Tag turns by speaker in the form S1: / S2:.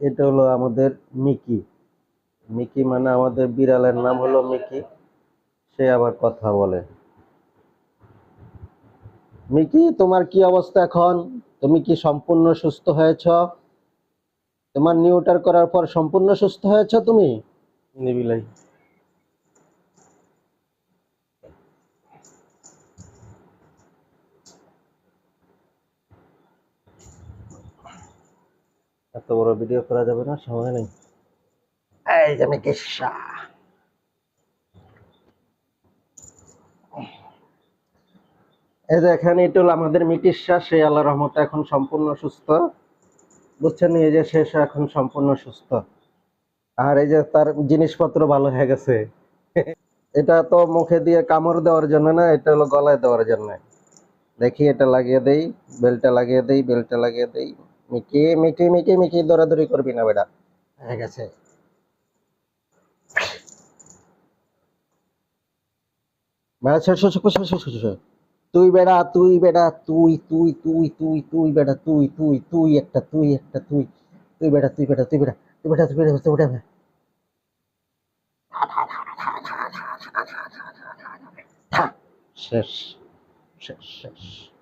S1: এটা হলো আমাদের মিকি। মিকি মানে আমাদের বিড়ালের নাম হলো মিকি। সে আবার কথা বলে। মিকি, তোমার কি অবস্থা এখন? তুমি কি সম্পূর্ণ সুস্থ হয়েছ? তোমার নিউটার করার পর সম্পূর্ণ সুস্থ হয়েছ তুমি? নিবিলাই। এত বড় ভিডিও করা যাবে না সময় নেই। এই যে মিকি শাহ এই দেখেন এটা হলো আমাদের মিটির শাহ সে আল্লাহ রহমতে এখন সম্পূর্ণ সুস্থ। বুঝছেন এই যে শেষ এখন সম্পূর্ণ সুস্থ। আর এই যে তার জিনিসপত্র ভালো হয়ে গেছে। এটা তো মুখে দিয়ে কামড় দেওয়ার জন্য না এটা হলো গলায় দেওয়ার জন্য। দেখি এটা লাগিয়ে দেই বেলটা লাগিয়ে দেই বেলটা লাগিয়ে দেই। মিকি মিকি মিকি মিকি দৌড়াদৌড়ি করবি না বেটা। হয়ে গেছে। তুই বেড়া তুই বেড়া তুই তুই তুই তুই তুই বেড়া তুই তুই তুই একটা তুই একটা তুই। তুই বেড়া তুই বেড়া তুই বেড়া তুই বেড়া তুই বেড়া তুই বেড়া শেষ শেষ শেষ।